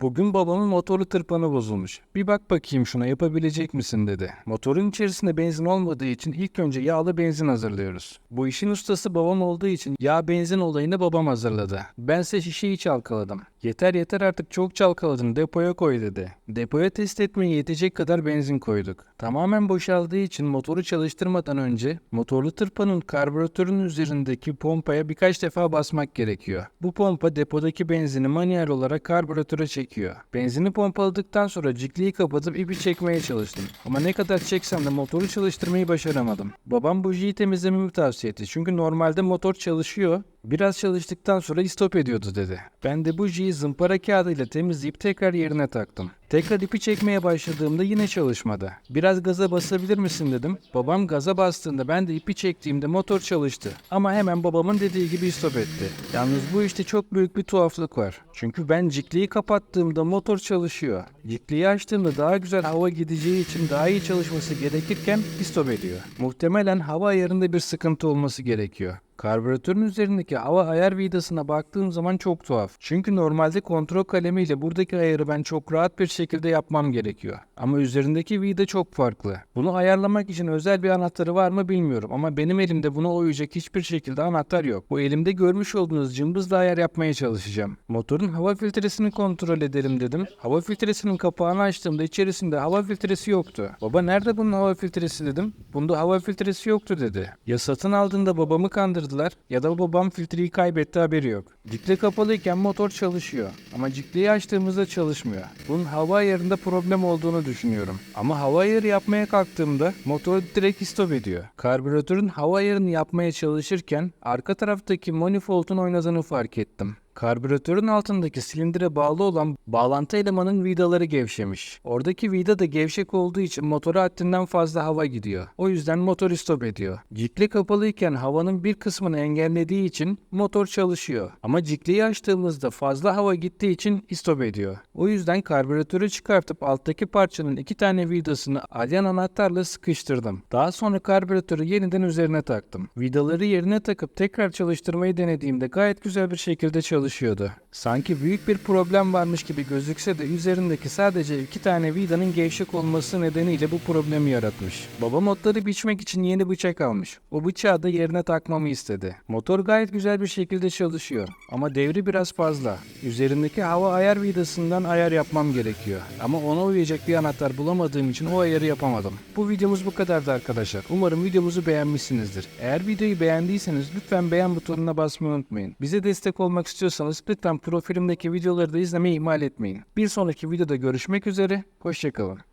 Bugün babamın motoru tırpanı bozulmuş. Bir bak bakayım şuna yapabilecek misin dedi. Motorun içerisinde benzin olmadığı için ilk önce yağlı benzin hazırlıyoruz. Bu işin ustası babam olduğu için yağ benzin olayını babam hazırladı. Bense şişeyi çalkaladım. Yeter yeter artık çok çalkaladın depoya koy dedi. Depoya test etmeye yetecek kadar benzin koyduk. Tamamen boşaldığı için motoru çalıştırmadan önce motorlu tırpanın karbüratörün üzerindeki pompaya birkaç defa basmak gerekiyor. Bu pompa depodaki benzini manuel olarak karbüratöre çekiyor. Benzini pompaladıktan sonra cikliyi kapatıp ipi çekmeye çalıştım. Ama ne kadar çeksem de motoru çalıştırmayı başaramadım. Babam bujiyi temizlememi tavsiye etti. Çünkü normalde motor çalışıyor. Biraz çalıştıktan sonra istop ediyordu dedi. Ben de bujiyi zımpara kağıdıyla temizleyip tekrar yerine taktım. Tekrar ipi çekmeye başladığımda yine çalışmadı. Biraz gaza basabilir misin dedim. Babam gaza bastığında ben de ipi çektiğimde motor çalıştı. Ama hemen babamın dediği gibi istop etti. Yalnız bu işte çok büyük bir tuhaflık var. Çünkü ben cikliyi kapattığımda motor çalışıyor. Cikliyi açtığımda daha güzel hava gideceği için daha iyi çalışması gerekirken istop ediyor. Muhtemelen hava ayarında bir sıkıntı olması gerekiyor. Karbüratörün üzerindeki hava ayar vidasına baktığım zaman çok tuhaf. Çünkü normalde kontrol kalemiyle buradaki ayarı ben çok rahat bir şekilde yapmam gerekiyor. Ama üzerindeki vida çok farklı. Bunu ayarlamak için özel bir anahtarı var mı bilmiyorum ama benim elimde buna uyacak hiçbir şekilde anahtar yok. Bu elimde görmüş olduğunuz cımbızla ayar yapmaya çalışacağım. Motorun hava filtresini kontrol edelim dedim. Hava filtresinin kapağını açtığımda içerisinde hava filtresi yoktu. Baba nerede bunun hava filtresi dedim. Bunda hava filtresi yoktu dedi. Ya satın aldığında babamı kandırdılar ya da babam filtreyi kaybetti haberi yok. Cikle kapalıyken motor çalışıyor ama cikleyi açtığımızda çalışmıyor. Bunun hava ayarında problem olduğunu düşünüyorum. Ama hava ayarı yapmaya kalktığımda motor direkt stop ediyor. Karbüratörün hava ayarını yapmaya çalışırken arka taraftaki manifoldun oynadığını fark ettim. Karbüratörün altındaki silindire bağlı olan bağlantı elemanın vidaları gevşemiş. Oradaki vida da gevşek olduğu için motora haddinden fazla hava gidiyor. O yüzden motor stop ediyor. Cikle kapalıyken havanın bir kısmını engellediği için motor çalışıyor. Ama cikleyi açtığımızda fazla hava gittiği için stop ediyor. O yüzden karbüratörü çıkartıp alttaki parçanın iki tane vidasını alyan anahtarla sıkıştırdım. Daha sonra karbüratörü yeniden üzerine taktım. Vidaları yerine takıp tekrar çalıştırmayı denediğimde gayet güzel bir şekilde çalışıyordu. Sanki büyük bir problem varmış gibi gözükse de üzerindeki sadece iki tane vidanın gevşek olması nedeniyle bu problemi yaratmış. Baba motoru biçmek için yeni bıçak almış. O bıçağı da yerine takmamı istedi. Motor gayet güzel bir şekilde çalışıyor ama devri biraz fazla. Üzerindeki hava ayar vidasından ayar yapmam gerekiyor. Ama ona uyacak bir anahtar bulamadığım için o ayarı yapamadım. Bu videomuz bu kadardı arkadaşlar. Umarım videomuzu beğenmişsinizdir. Eğer videoyu beğendiyseniz lütfen beğen butonuna basmayı unutmayın. Bize destek olmak istiyorsanız lütfen profilimdeki videoları da izlemeyi ihmal etmeyin. Bir sonraki videoda görüşmek üzere, hoşçakalın.